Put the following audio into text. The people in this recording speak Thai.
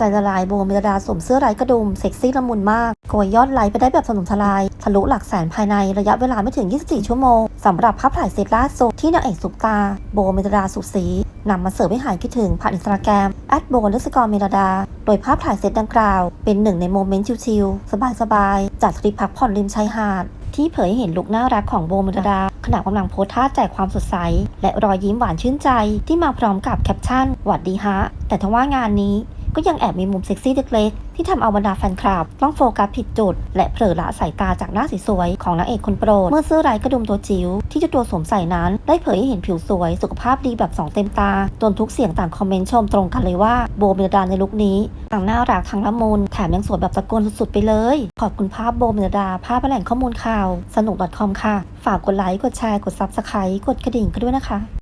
ใจละลายโบเมลดาสวมเสื้อไร้กระดุมเซ็กซี่ละมุนมากโกยยอดไลค์ไปได้แบบถล่มทลาย ทะลุหลักแสนภายในระยะเวลาไม่ถึง 24 ชั่วโมงสำหรับภาพถ่ายเซตล่าสุดที่นางเอกซุปตา โบเมลดาสุขศรีนำมาเสิร์ฟให้หายคิดถึงผ่านอินสตาแกรมแอดโบเลสกอร์เมลดา โดยภาพถ่ายเซตดังกล่าว เป็นหนึ่งในโมเมนต์ชิลๆ สบายๆ จากทริปพักผ่อนริมชายหาด ที่เผยให้เห็นลุคน่ารักของโบเมลดา ขณะกำลังโพสท่าแจกความสดใส และรอยยิ้มหวานชื่นใจที่มาพร้อมกับแคปชั่นหวัดดีฮะ แต่ทว่างานนี้ ก็ยังแอบมีมุมเซ็กซี่เล็กๆ ที่ทำเอาบรรดาแฟนคลับ ต้องโฟกัสผิดจุด และเผลอละสายตาจากหน้าสวยๆของนางเอกคนโปรด เมื่อเสื้อไร้กระดุมตัวจิ๋วที่เจ้าตัวสวมใส่นั้น ได้เผยให้เห็นผิวสวย สุขภาพดีแบบสองเต็มตา จนทุกเสียงต่างคอมเมนต์ชมตรงกันเลยว่าโบเมลดาในลุคนี้ทั้งน่ารักทั้งละมุนแถมยังสวยแบบตะโกนสุดๆไปเลย ขอบคุณภาพโบเมลดาภาพแหล่งข้อมูลข่าว สนุก .com ค่ะ ฝากกดไลค์กดแชร์กด Subscribe กดกระดิ่งกันด้วยนะคะ